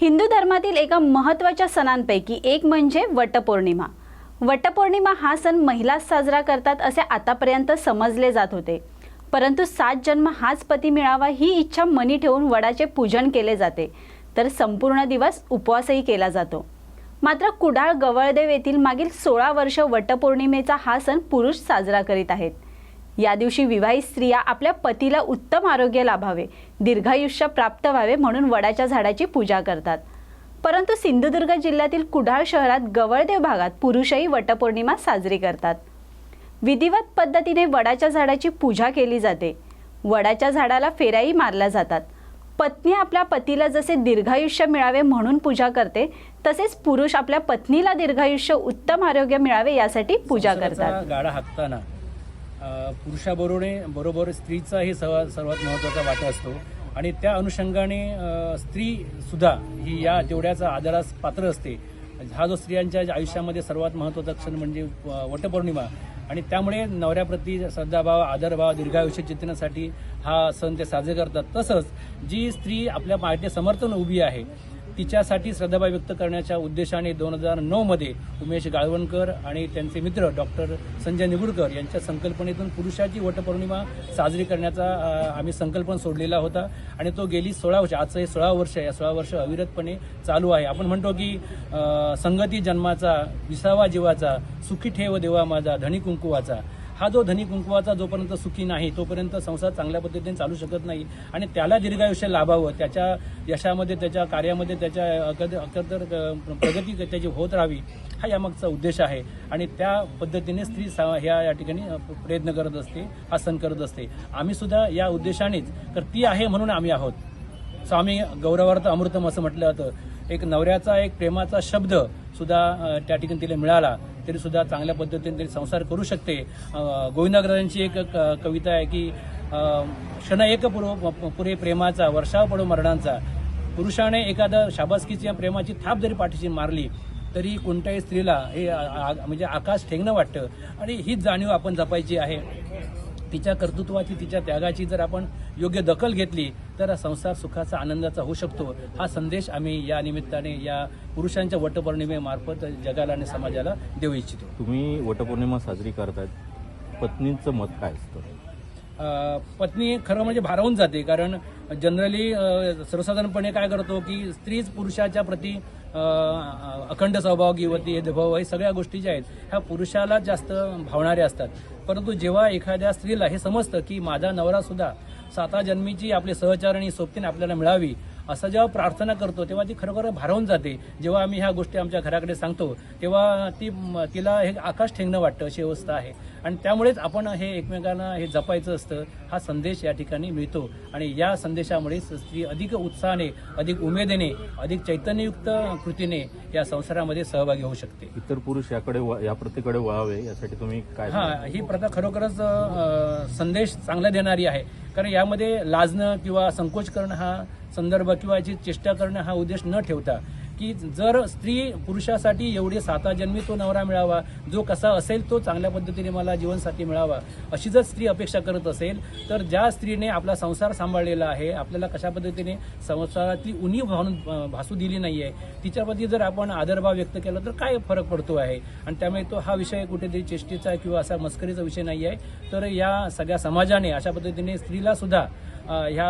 हिंदू धर्मातील एका महत्त्वाच्या सणांपैकी एक म्हणजे वटपौर्णिमा. वटपौर्णिमा हा सण महिलाच साजरा करतात असे आतापर्यंत समजले जात होते. परंतु सात जन्म हाच पती मिळावा ही इच्छा मनी ठेवून वडाचे पूजन केले जाते. तर संपूर्ण दिवस उपवासही केला जातो. मात्र कुडाळ गवळदेव येथील मागील सोळा वर्ष वटपौर्णिमेचा हा सण पुरुष साजरा करीत आहेत. या दिवशी विवाहित स्त्रिया आपल्या पतीला उत्तम आरोग्य लाभावे दीर्घायुष्य प्राप्त व्हावे म्हणून वडाच्या झाडाची पूजा करतात. परंतु सिंधुदुर्ग जिल्ह्यातील कुडाळ शहरात गवळदेव भागात पुरुषही वटपौर्णिमा साजरी करतात. विधिवत पद्धतीने वडाच्या झाडाची पूजा केली जाते. वडाच्या झाडाला फेऱ्याही मारल्या जातात. पत्नी आपल्या पतीला जसे दीर्घायुष्य मिळावे म्हणून पूजा करते तसेच पुरुष आपल्या पत्नीला दीर्घायुष्य उत्तम आरोग्य मिळावे यासाठी पूजा करतात. गाडा हाकताना पुरुषाबरोबर बरोबर स्त्रीचाही सर्व सर्वात महत्त्वाचा वाटा असतो. आणि त्या अनुषंगाने स्त्री सुद्धा ही या तेवढ्याचा आदरास पात्र असते. हा जो स्त्रियांच्या आयुष्यामध्ये सर्वात महत्त्वाचा क्षण म्हणजे वटपौर्णिमा. आणि त्यामुळे नवऱ्याप्रती श्रद्धाभाव आदरभाव दीर्घायुष्य चिंतनासाठी हा सण ते साजरे करतात. तसंच जी स्त्री आपल्या पार्टी समर्थन उभी आहे तिच्यासाठी श्रद्धाभाव व्यक्त करण्याच्या उद्देशाने दोन हजार नऊमध्ये उमेश गाळवणकर आणि त्यांचे मित्र डॉक्टर संजय निगुडकर यांच्या संकल्पनेतून पुरुषाची वटपौर्णिमा साजरी करण्याचा आम्ही संकल्पन सोडलेला होता. आणि तो गेली सोळा वर्ष आजचं हे सोळा वर्ष आहे. या सोळा वर्ष अविरतपणे चालू आहे. आपण म्हणतो की संगती जन्माचा विसावा जीवाचा सुखी ठेव देवा माझा धनी कुंकुवाचा. हा जो धनी कुंकुवाचा जोपर्यंत सुखी नाही तोपर्यंत संसार चांगल्या पद्धतीने चालू शकत नाही. आणि त्याला दीर्घायुष्य लाभावं त्याच्या यशामध्ये त्याच्या कार्यामध्ये त्याच्या अकदर प्रगती त्याची होत राहावी हा यामागचा उद्देश आहे. आणि त्या पद्धतीने स्त्री सा ह्या या ठिकाणी प्रयत्न करत असते हा सण करत असते. आम्ही सुद्धा या उद्देशानेच तर ती आहे म्हणून आम्ही आहोत. स्वामी गौरवार्थ अमृतम असं म्हटलं जातं. एक नवऱ्याचा एक प्रेमाचा शब्द सुद्धा त्या ठिकाणी तिला मिळाला. तरी सुद्धा चांगल्या पद्धतीने तरी संसार करू शकते. गोविंदाग्रजांची एक क- कविता आहे की क्षण एक पुरो पुरे प्रेमाचा वर्षाव पडो मरणांचा. पुरुषाने एखादा शाबासकीच्या प्रेमाची थाप जरी पाठीशी मारली तरी कोणत्याही स्त्रीला हे आ- म्हणजे आकाश ठेंगणं वाटतं. आणि हीच जाणीव आपण जपायची आहे. तिच्या कर्तृत्वाची तिच्या त्यागाची जर आपण योग्य दखल घेतली तर संसार सुखाचा आनंदाचा होऊ शकतो. हा संदेश आम्ही या निमित्ताने या पुरुषांच्या वटपौर्णिमेमार्फत जगाला आणि समाजाला देऊ इच्छितो. तुम्ही वटपौर्णिमा साजरी करतायत पत्नीचं मत काय असतं? पत्नी खरं म्हणजे भारावून जाते कारण जनरली सर्वसाधारणपणे काय करतो की स्त्रीच पुरुषाच्या प्रती अखंड अखंड सहभागी होती भाव हे सगळ्या गोष्टी ज्या आहेत ह्या पुरुषाला जास्त भावणाऱ्या असतात. परंतु जेव्हा एखाद्या स्त्रीला हे समजतं की माझा नवरा सुद्धा साता जन्मीची आपली सहचारणी सोबतीने आपल्याला मिळावी असं जेव्हा प्रार्थना करतो तेव्हा ती खरोखर भारावून जाते. जेव्हा आम्ही ह्या गोष्टी आमच्या घराकडे सांगतो तेव्हा ती तिला हे आकाश ठेंगणं वाटतं अशी अवस्था आहे. आणि त्यामुळेच आपण हे एकमेकांना हे जपायचं असतं हा संदेश या ठिकाणी मिळतो. आणि या संदेशामुळे स्त्री अधिक उत्साहाने अधिक उमेदीने अधिक चैतन्ययुक्त कृतीने या संसारामध्ये सहभागी होऊ शकते. इतर पुरुष याकडे या प्रतीकडे वळावे यासाठी तुम्ही काय हा ही प्रथा खरोखरच संदेश चांगला देणारी आहे. कारण यामध्ये लाजणं किंवा संकोच करणं हा संदर्भ किंवा याची चेष्टा करणं हा उद्देश न ठेवता की जर स्त्री पुरुषासाठी एवढे साता जन्मी तो नवरा मिळावा जो कसा असेल तो चांगल्या पद्धतीने मला जीवनसाथी मिळावा अशी जर स्त्री अपेक्षा करत असेल तर ज्या स्त्रीने आपला संसार सांभाळलेला आहे आपल्याला कशा पद्धतीने संसारातली उणीव भावून भासू दिली नाही आहे तिच्याप्रती जर आपण आदरभाव व्यक्त केला तर काय फरक पडतो आहे? आणि त्यामुळे तो हा विषय कुठेतरी चेष्टेचा किंवा असा मस्करीचा विषय नाही आहे तर या सगळ्या समाजाने अशा पद्धतीने स्त्रीला सुद्धा ह्या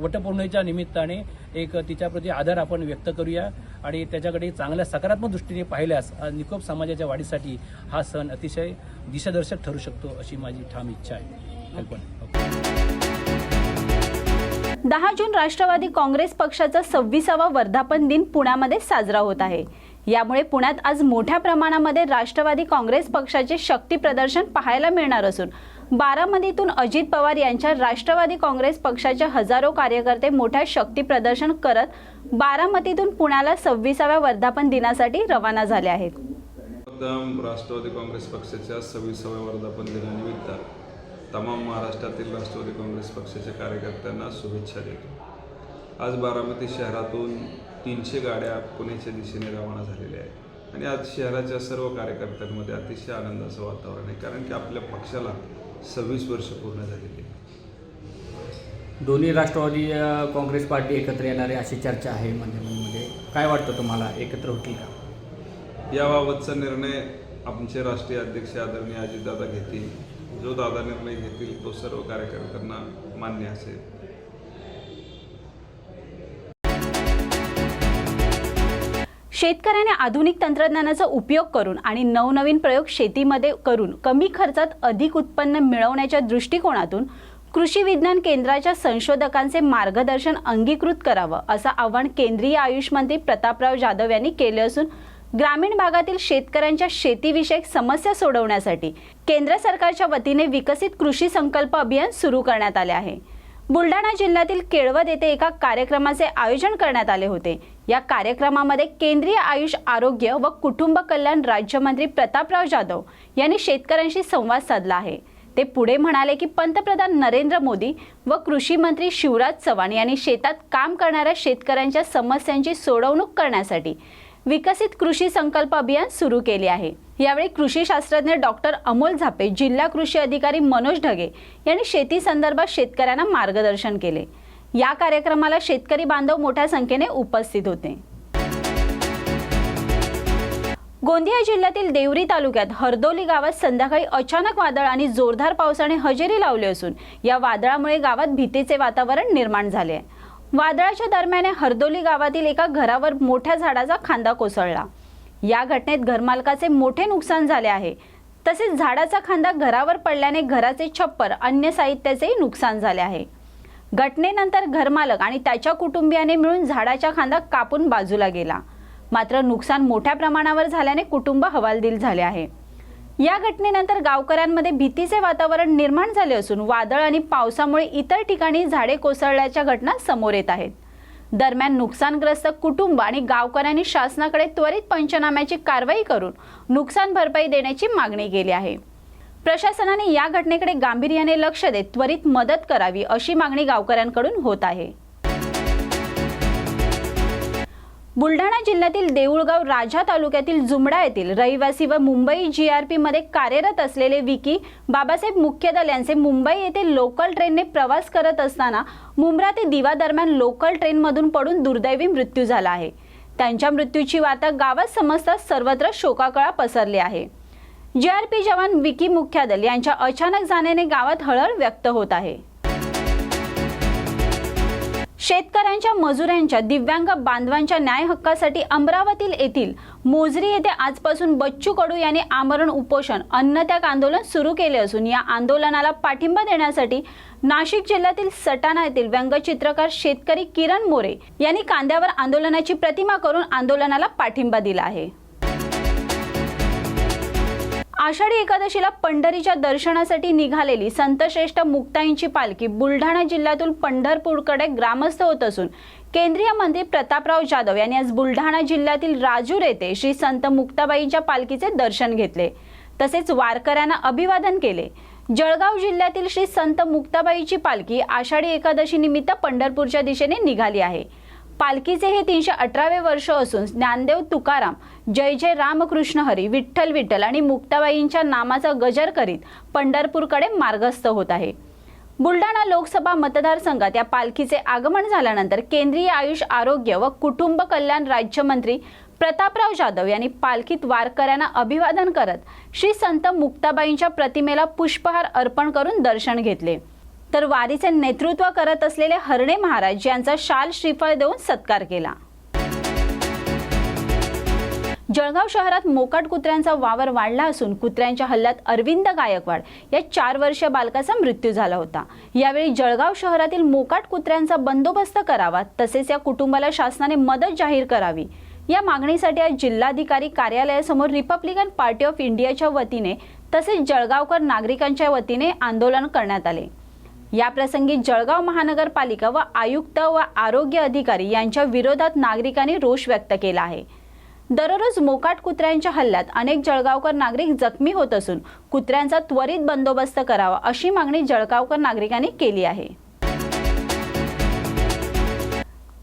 वटपौर्णिमेच्या निमित्ताने एक तिच्याप्रती आदर आपण व्यक्त करूया आणि त्याच्याकडे चांगल्या सकारात्मक दृष्टीने पाहिल्यास निकोप समाजाच्या वाढीसाठी हा सण अतिशय दिशादर्शक ठरू शकतो अशी माझी ठाम इच्छा आहे. कल्पना दहा जून राष्ट्रवादी काँग्रेस पक्षाचा सव्वीसावा वर्धापन दिन पुण्यामध्ये साजरा होत आहे. यामुळे पुण्यात आज मोठ्या प्रमाणामध्ये राष्ट्रवादी काँग्रेस पक्षाचे शक्ती प्रदर्शन पाहायला मिळणार असून बारामतीतून अजित पवार यांच्या राष्ट्रवादी काँग्रेस पक्षाचे हजारो कार्यकर्ते मोठ्या शक्ती प्रदर्शन करत बारामतीतून पुण्याला सव्वीसाव्या वर्धापन दिनासाठी रवाना झाले आहेत. राष्ट्रवादी काँग्रेस पक्षाच्या सव्वीसाव्या वर्धापन दिनानिमित्त तमाम महाराष्ट्रातील राष्ट्रवादी काँग्रेस पक्षाच्या कार्यकर्त्यांना शुभेच्छा देतो. आज बारामती शहरातून तीनशे गाड्या पुण्याच्या दिशेने रवाना झालेल्या आहेत. आणि आज शहराच्या सर्व कार्यकर्त्यांमध्ये अतिशय आनंदाचं वातावरण आहे. कारण की आपल्या पक्षाला सव्वीस वर्ष पूर्ण झालेली दोन्ही राष्ट्रवादी काँग्रेस पार्टी एकत्र येणारे अशी चर्चा आहे माध्यमांमध्ये काय वाटतं तुम्हाला? एकत्र होतील का? याबाबतचा निर्णय आमचे राष्ट्रीय अध्यक्ष आदरणीय अजितदादा घेतील. जो दादा निर्णय घेतील तो सर्व कार्यकर्त्यांना मान्य असेल. शेतकऱ्याने आधुनिक तंत्रज्ञानाचा उपयोग करून आणि नवनवीन प्रयोग शेतीमध्ये करून कमी खर्चात अधिक उत्पन्न मिळवण्याच्या दृष्टिकोनातून कृषी विज्ञान केंद्राच्या संशोधकांचे मार्गदर्शन अंगीकृत करावं असं आवाहन केंद्रीय आयुष मंत्री प्रतापराव जाधव यांनी केले असून ग्रामीण भागातील शेतकऱ्यांच्या शेतीविषयक समस्या सोडवण्यासाठी केंद्र सरकारच्या वतीने विकसित कृषी संकल्प अभियान सुरू करण्यात आले आहे. बुलढाणा जिल्ह्यातील केळवद येथे एका कार्यक्रमाचे आयोजन करण्यात आले होते. या कार्यक्रमामध्ये केंद्रीय आयुष आरोग्य व कुटुंब कल्याण राज्यमंत्री प्रतापराव जाधव यांनी शेतकऱ्यांशी संवाद साधला आहे. ते पुढे म्हणाले की पंतप्रधान नरेंद्र मोदी व कृषी मंत्री शिवराज चव्हाण यांनी शेतात काम करणाऱ्या शेतकऱ्यांच्या समस्यांची सोडवणूक करण्यासाठी विकसित कृषी संकल्प अभियान सुरू केले आहे. यावेळी कृषी शास्त्रज्ञ डॉक्टर अमोल झापे जिल्हा कृषी अधिकारी मनोज ढगे यांनी शेती संदर्भात शेतकऱ्यांना मार्गदर्शन केले. या कार्यक्रमाला शेतकरी बांधव मोठ्या संख्येने उपस्थित होते. गोंदिया जिल्ह्यातील देवरी तालुक्यात हरदोली गावात संध्याकाळी अचानक वादळ आणि जोरदार पावसाने हजेरी लावली असून या वादळामुळे गावात भीतीचे वातावरण निर्माण झाले आहे. वादळाच्या दरम्यान हरदोली गावातील एका घरावर मोठ्या झाडाचा खांदा कोसळला. या घटनेत घरमालकाचे मोठे नुकसान झाले आहे. तसेच झाडाचा खांदा घरावर पडल्याने घराचे छप्पर अन्य साहित्याचेही नुकसान झाले आहे. घटनेनंतर घरमालक आणि त्याच्या कुटुंबियाने मिळून झाडाच्या खांदा कापून बाजूला गेला. मात्र नुकसान मोठ्या प्रमाणावर झाल्याने कुटुंब हवालदिल झाले आहे. या घटनेनंतर गावकऱ्यांमध्ये भीतीचे वातावरण निर्माण झाले असून वादळ आणि पावसामुळे इतर ठिकाणी झाडे कोसळल्याच्या घटना समोर येत आहेत. दरम्यान नुकसानग्रस्त कुटुंब आणि गावकऱ्यांनी शासनाकडे त्वरित पंचनाम्याची कारवाई करून नुकसान भरपाई देण्याची मागणी केली आहे. प्रशासनाने या घटनेकडे गांभीर्याने लक्ष देत त्वरित मदत करावी अशी मागणी गावकऱ्यांकडून होत आहे. बुलढाणा जिल्ह्यातील देऊळगाव राजा तालुक्यातील जुमडा येथील रहिवासी व मुंबई जी आरमध्ये कार्यरत असलेले विकी बाबासाहेब मुख्यदल यांचे मुंबई येथे लोकल ट्रेनने प्रवास करत असताना मुंब्रा ते दिवा दरम्यान लोकल ट्रेनमधून पडून दुर्दैवी मृत्यू झाला आहे. त्यांच्या मृत्यूची वार्ता गावात समजताच सर्वत्र शोकाकळा पसरली आहे. जीआरपी जवान विकी मुख्यादल यांच्या अचानक जाण्याने गावात हळहळ व्यक्त होत आहे. शेतकऱ्यांच्या मजुरांच्या दिव्यांग बांधवांच्या न्याय हक्कासाठी अमरावतील येथील मोजरी येथे आजपासून बच्चू कडू यांनी आमरण उपोषण अन्नत्याग आंदोलन सुरू केले असून या आंदोलनाला पाठिंबा देण्यासाठी नाशिक जिल्ह्यातील सटाणा येथील व्यंगचित्रकार शेतकरी किरण मोरे यांनी कांद्यावर आंदोलनाची प्रतिमा करून आंदोलनाला पाठिंबा दिला आहे. आषाढी एकादशीला पंढरीच्या दर्शनासाठी निघालेली संतश्रेष्ठ मुक्ताईंची पालखी बुलढाणा जिल्ह्यातून पंढरपूरकडे ग्रामस्थ होत असून केंद्रीय मंत्री प्रतापराव जाधव यांनी आज बुलढाणा जिल्ह्यातील राजूर येथे श्री संत मुक्ताबाईंच्या पालखीचे दर्शन घेतले. तसेच वारकऱ्यांना अभिवादन केले. जळगाव जिल्ह्यातील श्री संत मुक्ताबाईची पालखी आषाढी एकादशी निमित्त पंढरपूरच्या दिशेने निघाली आहे. पालखीचे हे तीनशे अठरावे वर्ष असून ज्ञानदेव तुकाराम जय जय रामकृष्ण हरी विठ्ठल विठ्ठल आणि मुक्ताबाईंच्या नामाचा गजर करीत पंढरपूरकडे मार्गस्थ होत आहे. बुलढाणा लोकसभा मतदारसंघात या पालखीचे आगमन झाल्यानंतर केंद्रीय आयुष आरोग्य व कुटुंब कल्याण राज्यमंत्री प्रतापराव जाधव यांनी पालखीत वारकऱ्यांना अभिवादन करत श्री संत मुक्ताबाईंच्या प्रतिमेला पुष्पहार अर्पण करून दर्शन घेतले. तर वारीचे नेतृत्व करत असलेले हरणे महाराज यांचा शाल श्रीफळ देऊन सत्कार केला. जळगाव शहरात मोकाट कुत्र्यांचा वावर वाढला असून कुत्र्यांच्या हल्ल्यात अरविंद गायकवाड या चार वर्षीय बालकाचा मृत्यू झाला होता. यावेळी जळगाव शहरातील मोकाट कुत्र्यांचा बंदोबस्त करावा तसेच या कुटुंबाला शासनाने मदत जाहीर करावी. या मागणीसाठी आज जिल्हाधिकारी कार्यालयासमोर रिपब्लिकन पार्टी ऑफ इंडियाच्या वतीने तसेच जळगावकर नागरिकांच्या वतीने आंदोलन करण्यात आले. याप्रसंगी जळगाव महानगरपालिका व आयुक्त व आरोग्य अधिकारी यांच्या विरोधात नागरिकांनी रोष व्यक्त केला आहे. दररोज मोकाट कुत्र्यांच्या हल्ल्यात अनेक जळगावकर नागरिक जखमी होत असून कुत्र्यांचा त्वरित बंदोबस्त करावा अशी मागणी जळगावकर नागरिकांनी केली आहे.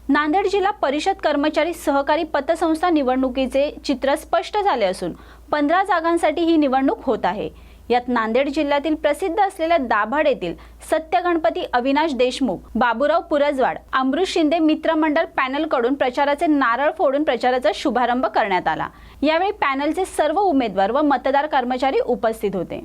नांदेड जिल्हा परिषद कर्मचारी सहकारी पतसंस्था निवडणुकीचे चित्र स्पष्ट झाले असून पंधरा जागांसाठी ही निवडणूक होत आहे. यात नांदेड जिल्ह्यातील प्रसिद्ध असलेल्या दाभाड येथील सत्य गणपती अविनाश देशमुख बाबूराव पुरजवाड अमृत शिंदे मित्रमंडळ पॅनलकडून प्रचाराचे नारळ फोडून प्रचाराचा शुभारंभ करण्यात आला. यावेळी पॅनलचे सर्व उमेदवार व मतदार कर्मचारी उपस्थित होते.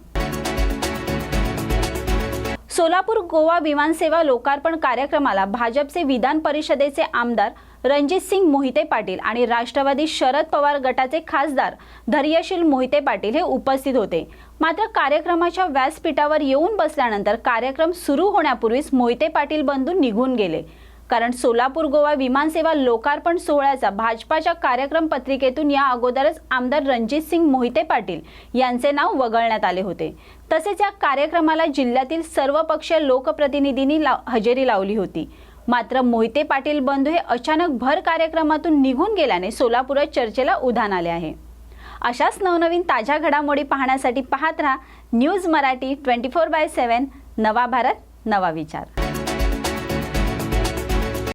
सोलापूर गोवा विमानसेवा लोकार्पण कार्यक्रमाला भाजपचे विधान परिषदेचे आमदार रणजित सिंग मोहिते पाटील आणि राष्ट्रवादी शरद पवार गटाचे खासदार धैर्यशील मोहिते पाटील हे उपस्थित होते. मात्र कार्यक्रमाच्या व्यासपीठावर येऊन बसल्यानंतर कार्यक्रम सुरू होण्यापूर्वीच मोहिते पाटील बंधू निघून गेले. कारण सोलापूर गोवा विमानसेवा लोकार्पण सोहळ्याचा भाजपाच्या कार्यक्रम पत्रिकेतून या अगोदरच आमदार रणजित सिंग मोहिते पाटील यांचे नाव वगळण्यात आले होते. तसेच या कार्यक्रमाला जिल्ह्यातील सर्व पक्षीय लोकप्रतिनिधींनी लाव हजेरी लावली होती. मात्र मोहिते पाटील बंधू हे अचानक भर कार्यक्रमातून निघून गेल्याने सोलापुरात चर्चेला उधाण आले आहे. अशाच नवनवीन ताज्या घडामोडी पाहण्यासाठी पाहत राहा news Marathi twenty four by seven नवा भारत नवा विचार.